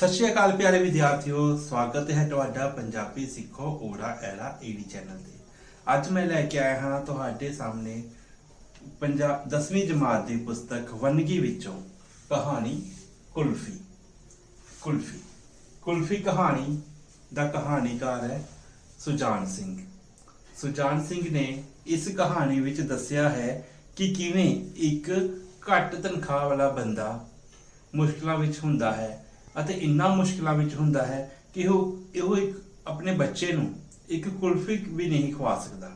ਸਤਿ ਸ਼੍ਰੀ ਅਕਾਲ ਪਿਆਰੇ ਵਿਦਿਆਰਥੀਓ, ਸਵਾਗਤ ਹੈ ਤੁਹਾਡਾ ਪੰਜਾਬੀ ਸਿੱਖੋ ਓੜਾ ਐੜਾ ਏਡੀ ਚੈਨਲ ਤੇ। ਅੱਜ ਮੈਂ ਲੈ ਕੇ ਆਇਆ ਹਾਂ ਤੁਹਾਡੇ ਸਾਹਮਣੇ ਪੰਜਾਬ 10ਵੀਂ ਜਮਾਤ ਦੀ ਪੁਸਤਕ ਵੰਨਗੀ ਵਿੱਚੋਂ ਕਹਾਣੀ ਕੁਲਫੀ। ਕੁਲਫੀ। ਕੁਲਫੀ ਕਹਾਣੀ ਦਾ ਕਹਾਣੀਕਾਰ ਹੈ ਸੁਜਾਨ ਸਿੰਘ। ਸੁਜਾਨ ਸਿੰਘ ਨੇ ਇਸ ਕਹਾਣੀ ਵਿੱਚ ਦੱਸਿਆ ਹੈ ਕਿ ਕਿਵੇਂ ਇੱਕ ਘੱਟ ਤਨਖਾਹ ਵਾਲਾ ਬੰਦਾ ਮੁਸ਼ਕਲਾਂ ਵਿੱਚ ਹੁੰਦਾ ਹੈ ਅਤੇ ਇੰਨਾ ਮੁਸ਼ਕਲਾਂ ਵਿੱਚ ਹੁੰਦਾ ਹੈ ਕਿ ਉਹ ਇਹੋ ਇੱਕ ਆਪਣੇ ਬੱਚੇ ਨੂੰ ਇੱਕ ਕੁਲਫੀ ਵੀ ਨਹੀਂ ਖਵਾ ਸਕਦਾ,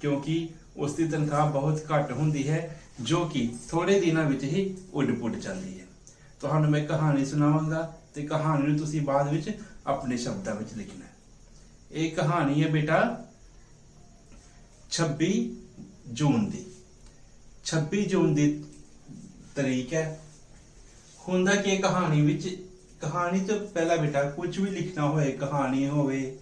ਕਿਉਂਕਿ ਉਸ ਦੀ ਤਨਖਾਹ ਬਹੁਤ ਘੱਟ ਹੁੰਦੀ ਹੈ, ਜੋ ਕਿ ਥੋੜੇ ਦਿਨਾਂ ਵਿੱਚ ਹੀ ਉੱਡ ਪੁੱਡ ਜਾਂਦੀ ਹੈ। ਤੁਹਾਨੂੰ ਮੈਂ ਕਹਾਣੀ ਸੁਣਾਵਾਂਗਾ ਤੇ ਕਹਾਣੀ ਨੂੰ ਤੁਸੀਂ ਬਾਅਦ ਵਿੱਚ ਆਪਣੇ ਸ਼ਬਦਾਂ ਵਿੱਚ ਲਿਖਣਾ ਹੈ। ਇਹ ਕਹਾਣੀ ਹੈ ਬੇਟਾ 26 ਜੂਨ ਦੀ। 26 ਜੂਨ ਦੀ ਤਰੀਕ ਹੈ। ਹੁੰਦਾ ਕਿ ਇਹ ਕਹਾਣੀ ਵਿੱਚ ਕਹਾਣੀ ਤੋਂ ਪਹਿਲਾਂ ਬੇਟਾ ਕੁਝ ਵੀ ਲਿਖਣਾ ਹੋਏ ਕਹਾਣੀ ਹੋਵੇ,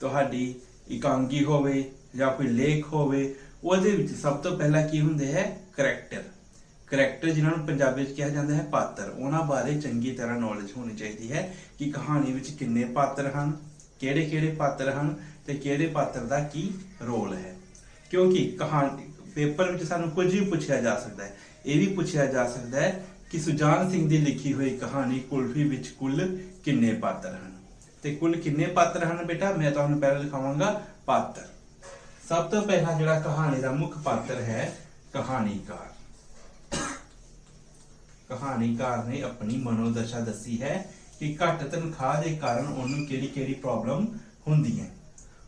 ਤੁਹਾਡੀ ਇਕਾਂਗੀ ਹੋਵੇ ਜਾਂ ਕੋਈ ਲੇਖ ਹੋਵੇ, ਉਹਦੇ ਵਿੱਚ ਸਭ ਤੋਂ ਪਹਿਲਾਂ ਕੀ ਹੁੰਦੇ ਹੈ? ਕਰੈਕਟਰ ਕਰੈਕਟਰ ਜਿਨ੍ਹਾਂ ਨੂੰ ਪੰਜਾਬੀ ਵਿੱਚ ਕਿਹਾ ਜਾਂਦਾ ਹੈ ਪਾਤਰ। ਉਹਨਾਂ ਬਾਰੇ ਚੰਗੀ ਤਰ੍ਹਾਂ ਨੌਲੇਜ ਹੋਣੀ ਚਾਹੀਦੀ ਹੈ ਕਿ ਕਹਾਣੀ ਵਿੱਚ ਕਿੰਨੇ ਪਾਤਰ ਹਨ, ਕਿਹੜੇ ਕਿਹੜੇ ਪਾਤਰ ਹਨ ਤੇ ਕਿਹੜੇ ਪਾਤਰ ਦਾ ਕੀ ਰੋਲ ਹੈ। ਕਿਉਂਕਿ ਕਹਾਣੀ, ਪੇਪਰ ਵਿੱਚ ਸਾਨੂੰ ਕੁਝ ਵੀ ਪੁੱਛਿਆ ਜਾ ਸਕਦਾ ਹੈ। ਇਹ ਵੀ ਪੁੱਛਿਆ ਜਾ ਸਕਦਾ ਹੈ ਕਿ ਸੁਜਾਨ ਸਿੰਘ ਦੀ ਲਿਖੀ ਹੋਈ ਕਹਾਣੀ ਕੁਲਫੀ ਵਿੱਚ ਕੁੱਲ ਕਿੰਨੇ ਪਾਤਰ ਹਨ? ਤੇ ਕੁੱਲ ਕਿੰਨੇ ਪਾਤਰ ਹਨ ਬੇਟਾ? ਮੈਂ ਤੁਹਾਨੂੰ ਪਹਿਲਾਂ ਲਿਖਾਵਾਂਗਾ ਪਾਤਰ। ਸਭ ਤੋਂ ਪਹਿਲਾਂ ਜਿਹੜਾ ਕਹਾਣੀ ਦਾ ਮੁੱਖ ਪਾਤਰ ਹੈ ਕਹਾਣੀਕਾਰ। ਕਹਾਣੀਕਾਰ ਨੇ ਆਪਣੀ ਮਨੋਦਸ਼ਾ ਦੱਸੀ ਹੈ ਕਿ ਘੱਟ ਤਨਖਾਹ ਦੇ ਕਾਰਨ ਉਹਨੂੰ ਕਿਹੜੀ ਕਿਹੜੀ ਪ੍ਰੋਬਲਮ ਹੁੰਦੀ ਹੈ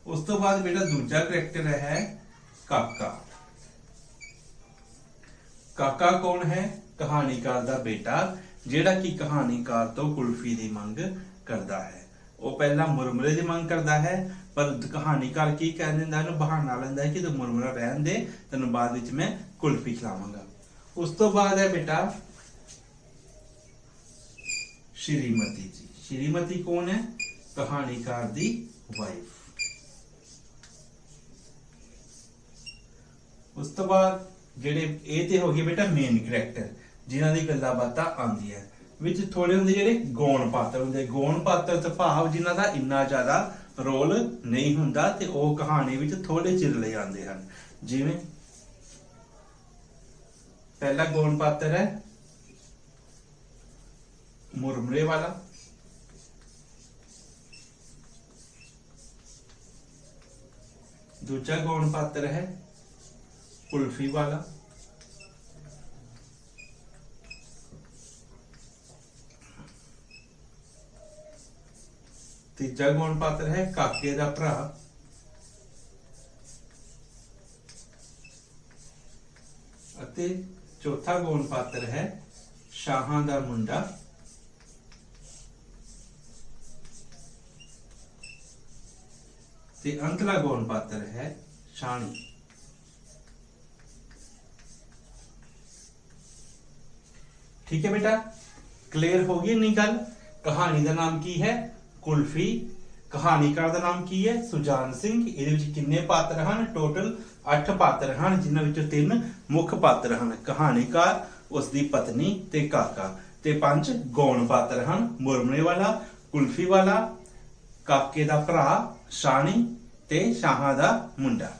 ਉਸ ਤੋਂ ਬਾਅਦ ਬੇਟਾ ਦੂਜਾ ਕਰੈਕਟਰ ਹੈ ਕਾਕਾ। ਕਾਕਾ ਕੌਣ ਹੈ? ਕਹਾਣੀਕਾਰ ਦਾ ਬੇਟਾ, ਜਿਹੜਾ ਕਿ ਕਹਾਣੀਕਾਰ ਤੋਂ ਕੁਲਫੀ ਦੀ ਮੰਗ ਕਰਦਾ ਹੈ। ਉਹ ਪਹਿਲਾਂ ਮੁਰਮੁਰੇ ਦੀ ਮੰਗ ਕਰਦਾ ਹੈ, ਪਰ ਕਹਾਣੀਕਾਰ ਕੀ ਕਹਿ ਦਿੰਦਾ ਇਹਨੂੰ ਬਹਾਨਾ ਲੈਂਦਾ ਹੈ ਕਿ ਤੂੰ ਮੁਰਮੁਰਾ ਰਹਿਣ ਦੇ, ਤੈਨੂੰ ਬਾਅਦ ਵਿੱਚ ਮੈਂ ਕੁਲਫੀ ਖਿਲਾਵਾਂਗਾ। ਉਸ ਤੋਂ ਬਾਅਦ ਹੈ ਬੇਟਾ, ਸ਼੍ਰੀਮਤੀ ਜੀ। ਸ਼੍ਰੀਮਤੀ ਕੌਣ ਹੈ? ਕਹਾਣੀਕਾਰ ਦੀ ਵਾਈਫ ਉਸ ਤੋਂ ਬਾਅਦ ਜਿਹੜੇ, ਇਹ ਤੇ ਹੋ ਗਏ ਬੇਟਾ ਮੇਨ ਕਰੈਕਟਰ ਜਿਨ੍ਹਾਂ ਦੀ ਗੱਲਾਂ ਬਾਤਾਂ ਆਉਂਦੀਆਂ। ਵਿੱਚ ਥੋੜੇ ਹੁੰਦੇ ਜਿਹੜੇ ਗੌਣ ਪਾਤਰ ਹੁੰਦੇ। ਗੌਣ ਪਾਤਰ ਤੇ ਭਾਵ ਜਿਨ੍ਹਾਂ ਦਾ ਇੰਨਾ ਜ਼ਿਆਦਾ ਰੋਲ ਨਹੀਂ ਹੁੰਦਾ ਤੇ ਉਹ ਕਹਾਣੀ ਵਿੱਚ ਥੋੜੇ ਚਿਰ ਲਈ ਆਉਂਦੇ ਹਨ। ਜਿਵੇਂ ਪਹਿਲਾ ਗੌਣ ਪਾਤਰ ਹੈ ਮੁਰਮਰੇ ਵਾਲਾ। ਦੂਜਾ ਗੌਣ ਪਾਤਰ ਹੈ ਕੁਲਫੀ ਵਾਲਾ। ਤੀਜਾ ਗੌਣ ਪਾਤਰ ਹੈ ਕਾਕੇ ਦਾ ਭਰਾ। ਅਤੇ ਚੌਥਾ ਗੌਣ ਪਾਤਰ ਹੈ ਸ਼ਾਹਾਂ ਦਾ ਮੁੰਡਾ। ਤੇ ਅੰਤਲਾ ਗੌਣ ਪਾਤਰ ਹੈ ਸ਼ਾਣੀ। ਠੀਕ ਹੈ ਬੇਟਾ ਕਲੀਅਰ ਹੋ ਗਈ ਨਹੀਂ ਗੱਲ? ਕਹਾਣੀ ਦਾ ਨਾਮ ਕੀ ਹੈ? ਕੁਲਫੀ ਕਹਾਣੀਕਾਰ ਦਾ ਨਾਮ ਕੀ ਹੈ? ਸੁਜਾਨ ਸਿੰਘ। ਇਹਦੇ ਵਿੱਚ ਕਿੰਨੇ ਪਾਤਰ ਹਨ? ਟੋਟਲ 8 ਪਾਤਰ ਹਨ, ਜਿਨ੍ਹਾਂ ਵਿੱਚੋਂ ਤਿੰਨ ਮੁੱਖ ਪਾਤਰ ਹਨ। ਕਹਾਣੀਕਾਰ ਉਸ ਦੀ ਪਤਨੀ ਤੇ ਕਾਕਾ। ਤੇ ਪੰਜ ਗੌਣ ਪਾਤਰ ਹਨ। ਮੁਰਮਰੇ ਵਾਲਾ, ਕੁਲਫੀ ਵਾਲਾ, ਕਾਕੇ ਦਾ ਭਰਾ, ਸ਼ਾਣੀ ਤੇ ਸ਼ਾਹਾਂ ਦਾ ਮੁੰਡਾ।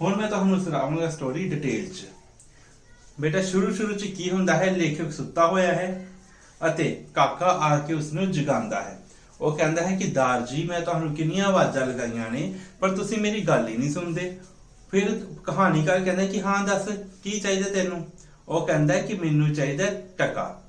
ਹੁਣ ਮੈਂ ਤੁਹਾਨੂੰ ਸੁਣਾਵਾਂਗਾ ਸਟੋਰੀ ਡਿਟੇਲ 'ਚ। ਬੇਟਾ ਸ਼ੁਰੂ ਸ਼ੁਰੂ 'ਚ ਕੀ ਹੁੰਦਾ ਹੈ? ਲੇਖਕ ਸੁੱਤਾ ਹੋਇਆ ਹੈ ਅਤੇ ਕਾਕਾ ਆ ਕੇ ਉਸ ਨੂੰ ਜਗਾਉਂਦਾ ਹੈ। ਉਹ ਕਹਿੰਦਾ ਹੈ ਕਿ ਦਾਰ ਜੀ, ਮੈਂ ਤੁਹਾਨੂੰ ਕਿੰਨੀਆਂ ਆਵਾਜ਼ਾਂ ਲਗਾਈਆਂ ਨੇ, ਪਰ ਤੁਸੀਂ ਮੇਰੀ ਗੱਲ ਹੀ ਨਹੀਂ ਸੁਣਦੇ। ਫਿਰ ਕਹਾਣੀਕਾਰ ਕਹਿੰਦਾ ਕਿ ਹਾਂ, ਦੱਸ, ਕੀ ਚਾਹੀਦਾ ਤੈਨੂੰ? ਉਹ ਕਹਿੰਦਾ ਕਿ ਮੈਨੂੰ ਚਾਹੀਦਾ ਟਕਾ।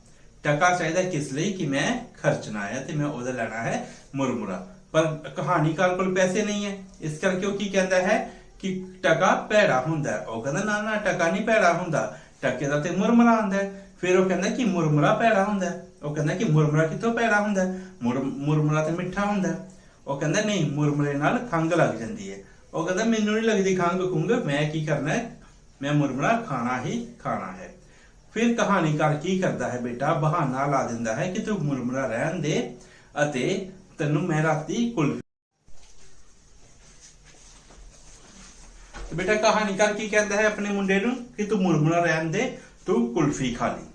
ਟਕਾ ਚਾਹੀਦਾ ਕਿਸ ਲਈ? ਕਿ ਮੈਂ ਖਰਚਣਾ ਹੈ ਤੇ ਮੈਂ ਉਹਦਾ ਲੈਣਾ ਹੈ ਮੁਰਮੁਰਾ। ਪਰ ਕਹਾਣੀਕਾਰ ਕੋਲ ਪੈਸੇ ਨਹੀਂ ਹੈ। ਇਸ ਕਰਕੇ ਉਹ ਕੀ ਕਹਿੰਦਾ ਹੈ ਕਿ ਟਕਾ ਭੈੜਾ ਹੁੰਦਾ ਹੈ। ਉਹ ਕਹਿੰਦਾ, ਨਾ ਨਾ, ਟਕਾ ਨਹੀਂ ਭੈੜਾ ਹੁੰਦਾ। ਟਕੇ ਦਾ ਤੇ ਮੁਰਮਰਾ ਹੁੰਦਾ ਫਿਰ ਉਹ ਕਹਿੰਦਾ ਕਿ ਮੁਰਮਰਾ ਭੈੜਾ ਹੁੰਦਾ ਹੈ। ਉਹ ਕਹਿੰਦਾ ਕਿ ਮੁਰਮਰਾ ਕਿੱਥੋਂ ਭੈੜਾ ਹੁੰਦਾ? ਹੈ ਮੁਰਮਰਾ ਤੇ ਮਿੱਠਾ ਹੁੰਦਾ। ਉਹ ਕਹਿੰਦਾ, ਨਹੀਂ, ਮੁਰਮਰੇ ਨਾਲ ਖੰਗ ਲੱਗ ਜਾਂਦੀ ਹੈ। ਉਹ ਕਹਿੰਦਾ, ਮੈਨੂੰ ਨਹੀਂ ਲੱਗਦੀ ਖੰਗ ਖੁੰਗ ਮੈਂ ਕੀ ਕਰਨਾ ਹੈ? ਮੈਂ ਮੁਰਮਰਾ ਖਾਣਾ ਹੀ ਖਾਣਾ ਹੈ। ਫਿਰ ਕਹਾਣੀਕਾਰ ਕੀ ਕਰਦਾ ਹੈ ਬੇਟਾ? ਬਹਾਨਾ ਲਾ ਦਿੰਦਾ ਹੈ ਕਿ ਤੂੰ ਮੁਰਮਰਾ ਰਹਿਣ ਦੇ ਅਤੇ ਤੈਨੂੰ ਮੈਂ ਰਾਤੀ ਕੁਲਫੀ ਬੇਟਾ ਕਹਾਣੀਕਾਰ ਕੀ ਕਹਿੰਦਾ ਹੈ ਆਪਣੇ ਮੁੰਡੇ ਨੂੰ? ਕਿ ਤੂੰ ਮੁਰਮੁਰਾ ਰਹਿਣ ਦੇ, ਤੂੰ ਕੁਲਫੀ ਖਾ ਲਈ।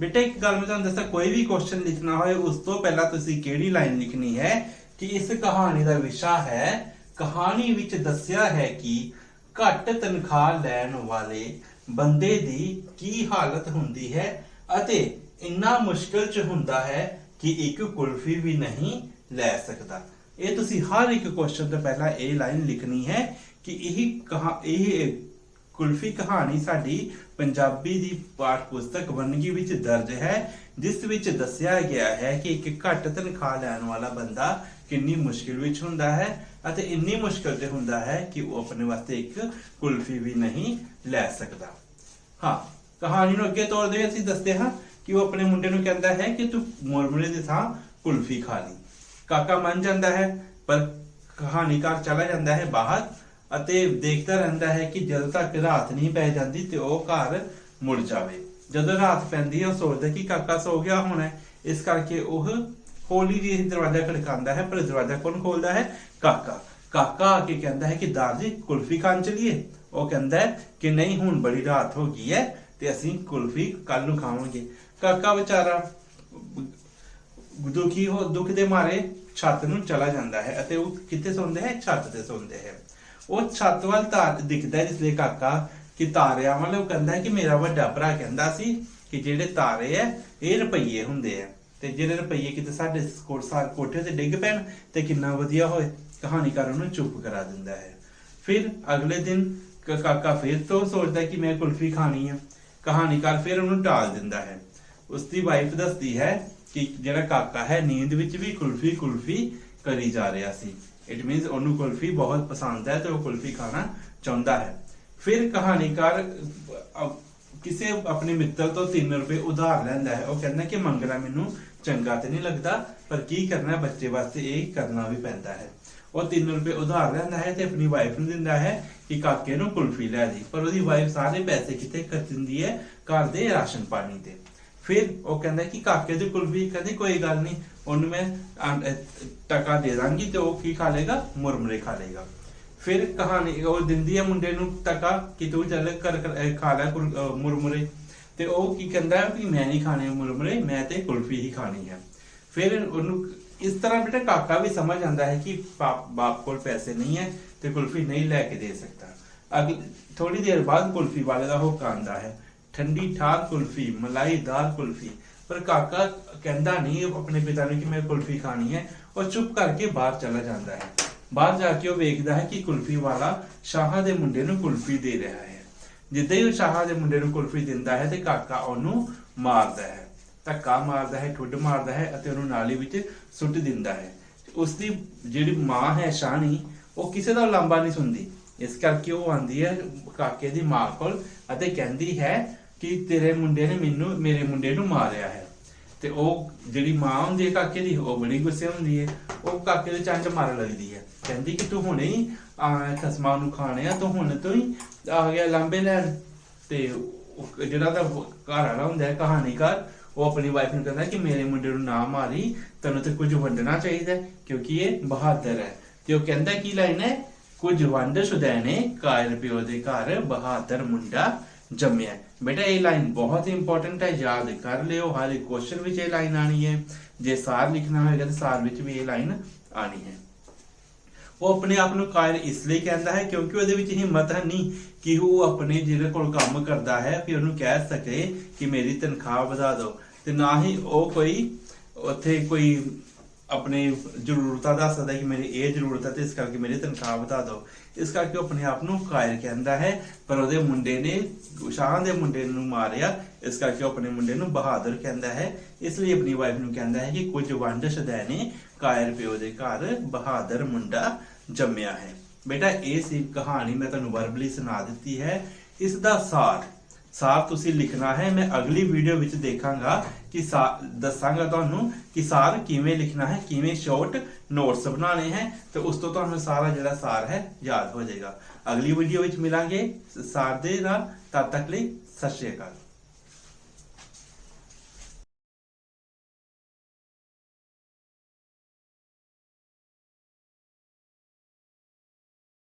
ਬੇਟਾ, ਇੱਕ ਗੱਲ ਮੈਂ ਤੁਹਾਨੂੰ ਦੱਸਾਂ, ਕੋਈ ਵੀ ਕੁਐਸਚਨ ਲਿਖਣਾ ਹੋਏ, ਉਸ ਤੋਂ ਪਹਿਲਾਂ ਤੁਸੀਂ ਕਿਹੜੀ ਲਾਈਨ ਲਿਖਣੀ ਹੈ ਕਿ ਇਸ ਕਹਾਣੀ ਦਾ ਵਿਸ਼ਾ ਹੈ, ਕਹਾਣੀ ਵਿੱਚ ਦੱਸਿਆ ਹੈ ਕਿ ਘੱਟ ਤਨਖਾਹ ਲੈਣ ਵਾਲੇ ਬੰਦੇ ਦੀ ਕੀ ਹਾਲਤ ਹੁੰਦੀ ਹੈ ਅਤੇ ਇੰਨਾ ਮੁਸ਼ਕਲ ਚ ਹੁੰਦਾ ਹੈ ਕਿ ਇੱਕ ਕੁਲਫੀ ਵੀ ਨਹੀਂ ਲੈ ਸਕਦਾ। ਇਹ ਤੁਸੀਂ ਹਰ ਇੱਕ ਕੁਐਸਚਨ ਤੋਂ ਪਹਿਲਾਂ ਇਹ ਲਾਈਨ ਲਿਖਣੀ ਹੈ ਕਿ ਇਹ ਕਹਾ, ਇਹ ਕੁਲਫੀ ਕਹਾਣੀ ਸਾਡੀ ਪੰਜਾਬੀ ਦੀ ਪਾਠ ਪੁਸਤਕ ਵੰਨਗੀ ਵਿੱਚ ਦਰਜ ਹੈ, ਜਿਸ ਵਿੱਚ ਦੱਸਿਆ ਗਿਆ ਹੈ ਕਿ ਇੱਕ ਘੱਟ ਤਨਖਾਹ ਲੈਣ ਵਾਲਾ ਬੰਦਾ ਕਿੰਨੀ ਮੁਸ਼ਕਿਲ ਵਿੱਚ ਹੁੰਦਾ ਹੈ ਅਤੇ ਇੰਨੀ ਮੁਸ਼ਕਿਲ ਤੇ ਹੁੰਦਾ ਹੈ ਕਿ ਉਹ ਆਪਣੇ ਵਾਸਤੇ ਇੱਕ ਕੁਲਫੀ ਵੀ ਨਹੀਂ ਲੈ ਸਕਦਾ। ਹਾਂ, ਕਹਾਣੀ ਨੂੰ ਅੱਗੇ ਤੋਰਦੇ ਹੋਏ ਅਸੀਂ ਦੱਸਦੇ ਹਾਂ ਕਿ ਉਹ ਆਪਣੇ ਮੁੰਡੇ ਨੂੰ ਕਹਿੰਦਾ ਹੈ ਕਿ ਤੂੰ ਮੁਰਮੁਰੇ ਦੀ ਥਾਂ ਕੁਲਫੀ ਖਾ ਲਈ। ਕਾਕਾ ਮੰਨ ਜਾਂਦਾ ਹੈ, ਪਰ ਕਹਾਣੀਕਾਰ ਚਲਾ ਜਾਂਦਾ ਹੈ ਬਾਹਰ ਅਤੇ ਦੇਖਦਾ ਰਹਿੰਦਾ ਹੈ ਕਿ ਜਦੋਂ ਤੱਕ ਰਾਤ ਨਹੀਂ ਪੈ ਜਾਂਦੀ ਤੇ ਉਹ ਘਰ ਮੁੜ ਜਾਵੇ। ਜਦੋਂ ਰਾਤ ਪੈਂਦੀ ਹੈ, ਉਹ ਸੋਚਦਾ ਕਿ ਕਾਕਾ ਸੋ ਗਿਆ ਹੋਣਾ ਇਸ ਕਰਕੇ ਉਹ ਹੌਲੀ ਜਿਹੀ ਦਰਵਾਜ਼ਾ ਖੜਕਾਉਂਦਾ ਹੈ, ਪਰ ਦਰਵਾਜ਼ਾ ਕੌਣ ਖੋਲਦਾ ਹੈ? ਕਾਕਾ। ਕਾਕਾ ਆ ਕੇ ਕਹਿੰਦਾ ਹੈ ਕਿ ਦਾਰ ਜੀ ਕੁਲਫੀ ਖਾਣ ਚਲੀਏ? ਉਹ ਕਹਿੰਦਾ ਹੈ ਕਿ ਨਹੀਂ, ਹੁਣ ਬੜੀ ਰਾਤ ਹੋ ਗਈ ਹੈ ਤੇ ਅਸੀਂ ਕੁਲਫੀ ਕੱਲ ਨੂੰ ਖਾਵਾਂਗੇ। ਕਾਕਾ ਵਿਚਾਰਾ ਦੁਖੀ ਹੋ ਦੁੱਖ ਦੇ ਮਾਰੇ ਛੱਤ ਨੂੰ ਚਲਾ ਜਾਂਦਾ ਹੈ ਅਤੇ ਉਹ ਕਿੱਥੇ ਸੌਂਦੇ ਹੈ? ਛੱਤ ਤੇ ਸੌਂਦੇ ਹੈ। ਉਹ ਛੱਤ ਵੱਲ ਤਾਂ ਦਿਖਦਾ ਜਿਸ ਲਈ ਕਾਕਾ ਕਿ ਤਾਰਿਆਂ ਵੱਲ ਉਹ ਕਹਿੰਦਾ ਕਿ ਮੇਰਾ ਵੱਡਾ ਭਰਾ ਕਹਿੰਦਾ ਸੀ ਕਿ ਜਿਹੜੇ ਤਾਰੇ ਹੈ, ਇਹ ਰੁਪਈਏ ਹੁੰਦੇ ਆ ਤੇ ਜਿਹੜੇ ਰੁਪਈਏ ਕਿਤੇ ਸਾਡੇ ਕੋਟ ਕੋਠੇ ਤੇ ਡਿੱਗ ਪੈਣ, ਤੇ ਕਿੰਨਾ ਵਧੀਆ ਹੋਏ ਕਹਾਣੀਕਾਰ ਉਹਨੂੰ ਚੁੱਪ ਕਰਾ ਦਿੰਦਾ ਹੈ। ਫਿਰ ਅਗਲੇ ਦਿਨ ਕਾਕਾ ਫਿਰ ਤੋਂ ਸੋਚਦਾ ਹੈ ਕਿ ਮੈਂ ਕੁਲਫੀ ਖਾਣੀ ਆ। ਕਹਾਣੀਕਾਰ ਫਿਰ ਉਹਨੂੰ ਟਾਲ ਦਿੰਦਾ ਹੈ। ਉਸ ਦੀ ਵਾਈਫ ਦੱਸਦੀ ਹੈ ਕਿ ਜਿਹੜਾ ਕਾਕਾ ਹੈ, ਨੀਂਦ ਵਿੱਚ ਵੀ ਕੁਲਫੀ ਕੁਲਫੀ ਕਰੀ ਜਾ ਰਿਹਾ ਸੀ। ਇਟ ਮੀਨਸ ਉਹਨੂੰ ਕੁਲਫੀ ਬਹੁਤ ਪਸੰਦ ਹੈ ਤੇ ਉਹ ਕੁਲਫੀ ਖਾਣਾ ਚਾਹੁੰਦਾ ਹੈ। ਫਿਰ ਕਹਾਣੀਕਾਰ ਕਿਸੇ ਆਪਣੇ ਮਿੱਤਰ ਤੋਂ 3 ਰੁਪਏ ਉਧਾਰ ਲੈਂਦਾ ਹੈ। ਉਹ ਕਹਿੰਦਾ ਕਿ ਮੰਗਣਾ ਮੈਨੂੰ ਚੰਗਾ ਤੇ ਨਹੀਂ ਲੱਗਦਾ, ਪਰ ਕੀ ਕਰਨਾ ਬੱਚੇ ਵਾਸਤੇ ਇਹ ਕਰਨਾ ਵੀ ਪੈਂਦਾ ਹੈ। ਉਹ 3 ਰੁਪਏ ਉਧਾਰ ਲੈਂਦਾ ਹੈ ਤੇ ਆਪਣੀ ਵਾਈਫ ਨੂੰ ਦਿੰਦਾ ਹੈ ਕਿ ਕਾਕੇ ਨੂੰ ਕੁਲਫੀ ਲੈ ਦੀ। ਪਰ ਉਹਦੀ ਵਾਈਫ ਸਾਰੇ ਪੈਸੇ ਕਿਤੇ ਖਰਚ ਦਿੰਦੀ ਹੈ? ਘਰ ਦੇ ਰਾਸ਼ਨ ਪਾਣੀ ਤੇ। ਫਿਰ ਉਹ ਕਹਿੰਦਾ ਕਿ ਕਾਕੇ ਦੀ ਕੁਲਫੀ ਕਹਿੰਦੀ ਕੋਈ ਗੱਲ ਨਹੀਂ, ਉਹਨੂੰ ਮੈਂ ਟਕਾ ਦੇ ਦਾਂਗੀ ਤੇ ਉਹ ਕੀ ਖਾ ਲੇਗਾ ਮੁਰਮੁਰੇ ਖਾ ਲੇਗਾ ਫਿਰ ਕਹਾਣੀ, ਉਹ ਦਿੰਦੀ ਹੈ ਮੁੰਡੇ ਨੂੰ ਟਕਾ ਕਿ ਤੂੰ ਚੱਲ ਕਰ ਖਾ ਲੈ ਕੁਲ- ਤੇ ਉਹ ਕੀ ਕਹਿੰਦਾ ਕਿ ਮੈਂ ਨਹੀਂ ਖਾਣੇ ਮੁਰਮੁਰੇ, ਮੈਂ ਤੇ ਕੁਲਫੀ ਹੀ ਖਾਣੀ ਹੈ ਫਿਰ ਉਹਨੂੰ ਇਸ ਤਰ੍ਹਾਂ ਬੇਟਾ ਕਾਕਾ ਵੀ ਸਮਝ ਜਾਂਦਾ ਹੈ ਕਿ ਬਾਪ ਬਾਪ ਕੋਲ ਪੈਸੇ ਨਹੀਂ ਹੈ ਤੇ ਕੁਲਫੀ ਨਹੀਂ ਲੈ ਕੇ ਦੇ ਸਕਦਾ। ਅਗਲੀ ਥੋੜੀ ਦੇਰ ਬਾਅਦ ਕੁਲਫੀ ਵਾਲੇ ਦਾ ਹੁਕਮ ਆਉਂਦਾ ਹੈ। ਠੰਡੀ ਠਾਰ ਕੁਲਫੀ ਮਲਾਈਦਾਰ ਕੁਲਫੀ। ਪਰ ਕਾਕਾ ਕਹਿੰਦਾ ਨਹੀਂ ਆਪਣੇ ਪਿਤਾ ਨੂੰ ਕਿ ਮੈਂ ਕੁਲਫੀ ਖਾਣੀ ਹੈ। ਉਹ ਚੁੱਪ ਕਰਕੇ ਬਾਹਰ ਚਲਾ ਜਾਂਦਾ ਹੈ। ਬਾਹਰ ਜਾ ਕੇ ਉਹ ਵੇਖਦਾ ਹੈ ਕਿ ਕੁਲਫੀ ਵਾਲਾ ਸ਼ਾਹਾਂ ਦੇ ਮੁੰਡੇ ਨੂੰ ਕੁਲਫੀ ਦੇ ਰਿਹਾ ਹੈ। ਜਿੱਦਾਂ ਹੀ ਉਹ ਸ਼ਾਹਾਂ ਦੇ ਮੁੰਡੇ ਨੂੰ ਕੁਲਫੀ ਦਿੰਦਾ ਹੈ ਤੇ ਕਾਕਾ ਉਹਨੂੰ ਮਾਰਦਾ ਹੈ। ਧੱਕਾ ਮਾਰਦਾ ਹੈ, ਠੁੱਡ ਮਾਰਦਾ ਹੈ ਅਤੇ ਉਹਨੂੰ ਨਾਲੀ ਵਿੱਚ ਸੁੱਟ ਦਿੰਦਾ ਹੈ। ਉਸ ਦੀ ਜਿਹੜੀ ਮਾਂ ਹੈ ਸ਼ਾਨੀ ਉਹ ਕਿਸੇ ਦਾ ਲਾਂਬਾ ਨਹੀਂ ਸੁਣਦੀ। ਇਸ ਕਰਕੇ ਉਹ ਆਂਦੀ ਹੈ ਕਾਕੇ ਦੀ ਮਾਂ ਕੋਲ ਅਤੇ ਕਹਿੰਦੀ ਹੈ ਕਿ ਤੇਰੇ ਮੁੰਡੇ ਨੇ ਮੈਨੂੰ, ਮੇਰੇ ਮੁੰਡੇ ਨੂੰ ਮਾਰਿਆ ਹੈ। ਤੇ ਉਹ ਜਿਹੜੀ ਮਾਂ ਹੁੰਦੀ ਹੈ ਕਾਕੇ ਦੀ, ਉਹ ਬੜੀ ਗੁੱਸੇ ਹੁੰਦੀ ਹੈ। ਉਹ ਕਾਕੇ ਦੇ ਚੰਜ ਮਾਰਨ ਲੱਗਦੀ ਹੈ। ਕਹਿੰਦੀ ਕਿ ਤੂੰ ਹੁਣੇ ਹੀ ਖਸਮਾਂ ਨੂੰ ਖਾਣੇ ਆ, ਤੂੰ ਹੁਣ ਤੋਂ ਹੀ ਆ ਗਿਆ ਲਾਂਬੇ ਲੈਣ। ਤੇ ਜਿਹੜਾ ਦਾ ਘਰ ਵਾਲਾ ਹੁੰਦਾ ਹੈ ਕਹਾਣੀਕਾਰ ਉਹ ਆਪਣੀ ਵਾਈਫ ਨੂੰ ਕਹਿੰਦਾ ਕਿ ਮੇਰੇ ਮੁੰਡੇ ਨੂੰ ਨਾ ਮਾਰੀ, ਤੈਨੂੰ ਤੇ ਕੁਝ ਵੰਡਣਾ ਚਾਹੀਦਾ ਕਿਉਂਕਿ ਇਹ ਬਹਾਦਰ ਹੈ। ਤੇ ਉਹ ਕਹਿੰਦਾ ਕੀ ਲਾਈਨ ਹੈ? ਕੁਝ ਵੰਡ ਸੁਦੈਣੇ ਕਾਇਰ ਪਿਓ ਦੇ ਘਰ ਬਹਾਦਰ ਮੁੰਡਾ ਜੰਮਿਆ ਬੇਟਾ, ਇਹ ਲਾਈਨ ਬਹੁਤ ਇੰਪੋਰਟੈਂਟ ਹੈ, ਯਾਦ ਕਰ ਲਿਓ, ਹਰ ਇੱਕ ਕੁਐਸਚਨ ਵਿੱਚ ਇਹ ਲਾਈਨ ਆਣੀ ਹੈ। ਜੇ ਸਾਰ ਲਿਖਣਾ ਹੋਏਗਾ ਤਾਂ ਸਾਰ ਵਿੱਚ ਵੀ ਇਹ ਲਾਈਨ ਆਣੀ ਹੈ। ਉਹ ਆਪਣੇ ਆਪ ਨੂੰ ਕਾਇਰ ਇਸ ਲਈ ਕਹਿੰਦਾ ਹੈ ਕਿਉਂਕਿ ਉਹਦੇ ਵਿੱਚ ਹਿੰਮਤ ਹੈ ਨਹੀਂ ਕਿ ਉਹ ਆਪਣੇ ਜਿਹਦੇ ਕੋਲ ਕੰਮ ਕਰਦਾ ਹੈ ਕਿ ਉਹਨੂੰ ਕਹਿ ਸਕੇ ਕਿ ਮੇਰੀ ਤਨਖਾਹ ਵਧਾ ਦਿਓ। ਤੇ ਨਾ ਹੀ ਉਹ ਕੋਈ ਉੱਥੇ ਕੋਈ ਆਪਣੇ ਜ਼ਰੂਰਤਾਂ ਦੱਸ ਸਕਦਾ ਕਿ ਮੇਰੀ ਇਹ ਜ਼ਰੂਰਤ ਹੈ ਤੇ ਇਸ ਕਰਕੇ ਮੇਰੀ ਤਨਖਾਹ ਵਧਾ ਦਿਓ ਇਸ ਕਰਕੇ ਉਹ ਆਪਣੇ ਆਪ ਨੂੰ ਕਾਇਰ ਕਹਿੰਦਾ ਹੈ ਪਰ ਉਹਦੇ ਮੁੰਡੇ ਨੇ ਸ਼ਾਹ ਦੇ ਮੁੰਡੇ ਨੂੰ ਮਾਰਿਆ ਇਸ ਕਰਕੇ ਉਹ ਆਪਣੇ ਮੁੰਡੇ ਨੂੰ ਬਹਾਦਰ ਕਹਿੰਦਾ ਹੈ ਇਸ ਲਈ ਆਪਣੀ ਵਾਈਫ ਨੂੰ ਕਹਿੰਦਾ ਹੈ ਕਿ ਕੁਝ ਵੰਡ ਸਦੈਨੇ ਕਾਇਰ ਪਿਓ ਦੇ ਘਰ ਬਹਾਦਰ ਮੁੰਡਾ ਜੰਮਿਆ ਹੈ ਬੇਟਾ ਇਹ ਸੀ ਕਹਾਣੀ ਮੈਂ ਤੁਹਾਨੂੰ ਵਰਬਲੀ ਸੁਣਾ ਦਿੱਤੀ ਹੈ ਇਸ ਦਾ ਸਾਰ ਸਾਰ ਤੁਸੀਂ ਲਿਖਣਾ ਹੈ ਮੈਂ ਅਗਲੀ ਵੀਡੀਓ ਵਿੱਚ ਦੇਖਾਂਗਾ ਕਿ ਸਾ- ਦੱਸਾਂਗਾ ਤੁਹਾਨੂੰ ਕਿ ਸਾਰ ਕਿਵੇਂ ਲਿਖਣਾ ਹੈ, ਕਿਵੇਂ ਸ਼ਾਰਟ ਨੋਟਸ ਬਣਾਉਣੇ ਹੈ ਤੇ ਉਸ ਤੋਂ ਤੁਹਾਨੂੰ ਸਾਰਾ ਜਿਹੜਾ ਸਾਰ ਹੈ ਯਾਦ ਹੋ ਜਾਏਗਾ। ਅਗਲੀ ਵੀਡੀਓ ਵਿੱਚ ਮਿਲਾਂਗੇ। ਸਾਰ ਦੇ ਨਾਲ ਤਦ ਤੱਕ ਲਈ ਸਤਿ ਸ਼੍ਰੀ ਅਕਾਲ।